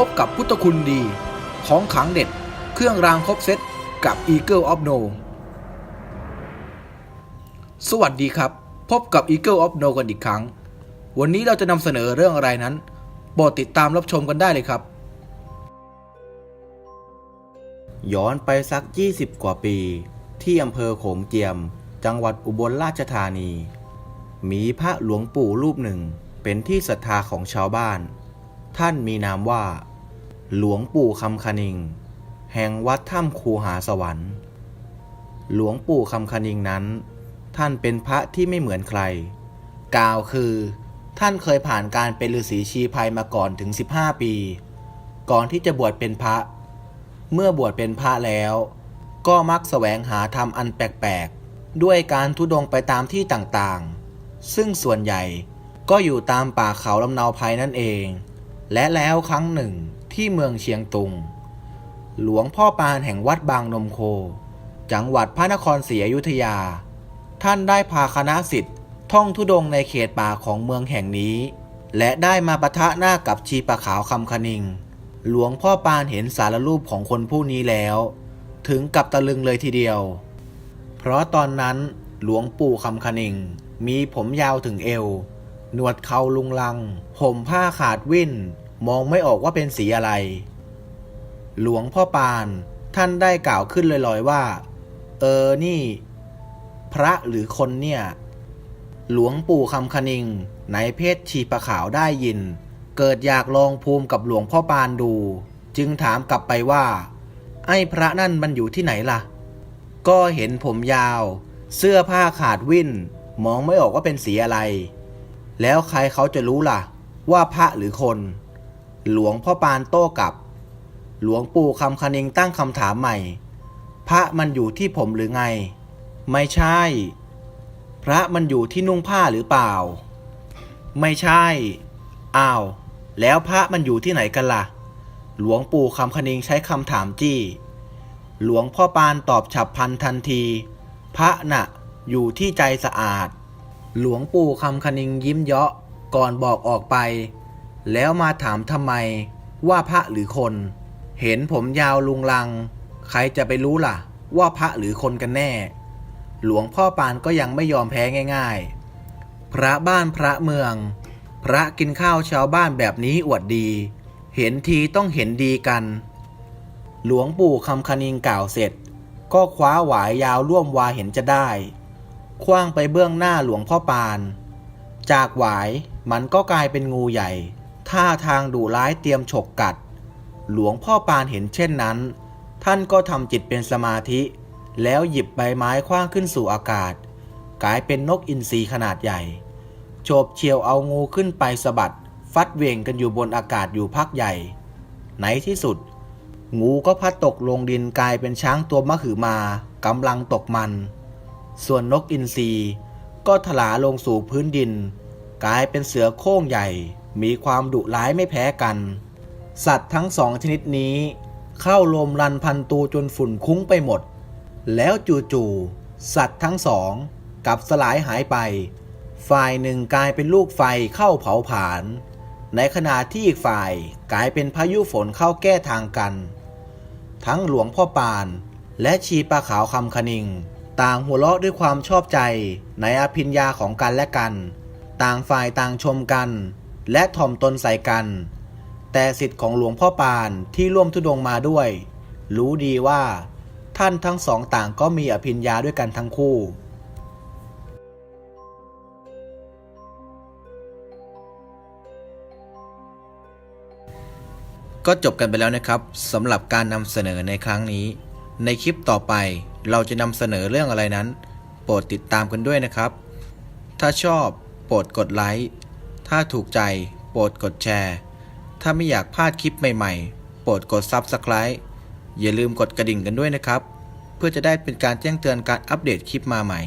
พบกับพุทธคุณดี ของขังเด็ด เครื่องรางครบเซตกับ Eagle of No สวัสดีครับ พบกับ Eagle of No กันอีกครั้ง วันนี้เราจะนำเสนอเรื่องอะไรนั้นโปรดติดตามรับชมกันได้เลยครับ ย้อนไปสัก 20 กว่าปี ที่อำเภอโขงเจียม จังหวัดอุบลราชธานี มีพระหลวงปู่รูปหนึ่งเป็นที่ศรัทธาของชาวบ้าน ท่านมีนามว่า หลวงปู่คำคณิง แห่งวัดถ้ำคูหาสวรรค์ หลวงปู่คำคณิงนั้น ท่านเป็นพระที่ไม่เหมือนใคร กล่าวคือ ท่านเคยผ่านการเป็นฤาษีชีภัยมาก่อนถึง 15 ปี ก่อนที่จะบวชเป็นพระ เมื่อบวชเป็นพระแล้ว ก็มักแสวงหาธรรมอันแปลกๆ ด้วยการทุดงไปตามที่ต่างๆ ซึ่งส่วนใหญ่ก็อยู่ตามป่าเขาลำเนาภัยนั่นเอง และแล้วครั้งหนึ่งที่เมืองเชียงตุง หลวงพ่อปานแห่งวัดบางนมโค จังหวัดพระนครศรีอยุธยา ท่านได้พาคณะสิทธิ์ท่องทุดงในเขตป่าของเมืองแห่งนี้ และได้มาปะทะหน้ากับชีปะขาวคำคณิง หลวงพ่อปานเห็นสารรูปของคนผู้นี้แล้ว ถึงกับตะลึงเลยทีเดียว เพราะตอนนั้นหลวงปู่คำคณิงมีผมยาวถึงเอว หนวดเขาลุงลัง ห่มผ้าขาดวิ่น มองไม่ออกว่าเป็นสีอะไร หลวงพ่อปาน ท่านได้กล่าวขึ้นลอยๆว่า เออ นี่ พระหรือคนเนี่ย หลวงปู่คำคณิงในเพศชีปะขาวได้ยิน เกิดอยากลองภูมิกับหลวงพ่อปานดู จึงถามกลับไปว่า ไอ้พระนั่นมันอยู่ที่ไหนล่ะ ก็เห็นผมยาว เสื้อผ้าขาดวิ่น มองไม่ออกว่าเป็นสีอะไร แล้วใครเขาจะรู้ล่ะ ว่าพระหรือคน หลวงพ่อปานโต้กลับ หลวงปู่คำคณิงตั้งคำถามใหม่ พระมันอยู่ที่ผมหรือไง ไม่ใช่ พระมันอยู่ที่นุ่งผ้าหรือเปล่า ไม่ใช่ อ้าว แล้วพระมันอยู่ที่ไหนกันล่ะ หลวงปู่คำคณิงใช้คำถามจี้ หลวงพ่อปานตอบฉับพลันทันที พระน่ะอยู่ที่ใจสะอาด หลวงปู่คำคณิงยิ้มเยาะก่อนบอกออกไป แล้วมาถามทำไมว่าพระหรือคน เห็นผมยาวลุงลัง ใครจะไปรู้ล่ะ ว่าพระหรือคนกันแน่ หลวงพ่อปานก็ยังไม่ยอมแพ้ง่าย ๆ พระบ้านพระเมือง พระกินข้าวชาวบ้านแบบนี้อวดดี เห็นทีต้องเห็นดีกัน หลวงปู่คำคณิงกล่าวเสร็จ ก็คว้าหวายยาวร่วมวาเห็นจะได้ คว้างไปเบื้องหน้าหลวงพ่อปาน จากหวายมันก็กลายเป็นงูใหญ่ ท่าทางดุร้ายเตรียมฉกกัด หลวงพ่อปานเห็นเช่นนั้น ท่านก็ทำจิตเป็นสมาธิ แล้วหยิบใบไม้คว้างขึ้นสู่อากาศ กลายเป็นนกอินทรีขนาดใหญ่โฉบเฉียวเอางูขึ้นไปสะบัด ฟัดเวียงกันอยู่บนอากาศอยู่พักใหญ่ในที่สุด งูก็พัดตกลงดินกลายเป็นช้างตัวมะขือมากำลังตกมัน ส่วนนกอินทรีก็ถลาลงสู่พื้นดิน กลายเป็นเสือโคร่งใหญ่ มีความดุร้ายไม่แพ้กัน สัตว์ทั้งสองชนิดนี้ เข้าลมรันพันตูจนฝุ่นคุ้งไปหมด แล้วจู่ๆสัตว์ทั้งสองกลับสลายหายไป ฝ่ายหนึ่งกลายเป็นลูกไฟเข้าเผาผลาญในขณะที่อีกฝ่ายกลายเป็นพายุฝนเข้าแก้ทางกัน ทั้งหลวงพ่อปาน และชีปลาขาวคำคณิง ต่างหัวเราะด้วยความชอบใจในอภิญญาของกันและกัน ต่างฝ่ายต่างชมกัน และถ่อมตนใส่กัน แต่สิทธิ์ของหลวงพ่อปานที่ร่วมทุดงมาด้วย รู้ดีว่า ท่านทั้งสองต่างก็มีอภิญญาด้วยกันทั้งคู่ก็จบกันไปแล้วนะครับสำหรับการนำเสนอในครั้งนี้ ในคลิปต่อไป เราจะนำเสนอเรื่องอะไรนั้น โปรดติดตามกันด้วยนะครับ ถ้าชอบโปรดกดไลค์ ถ้าถูกใจโปรดกดแชร์ ถ้าไม่อยากพลาดคลิปใหม่ๆ โปรดกด Subscribe อย่าลืมกดกระดิ่งกันด้วยนะครับ เพื่อจะได้เป็นการแจ้งเตือนการอัปเดตคลิปมาใหม่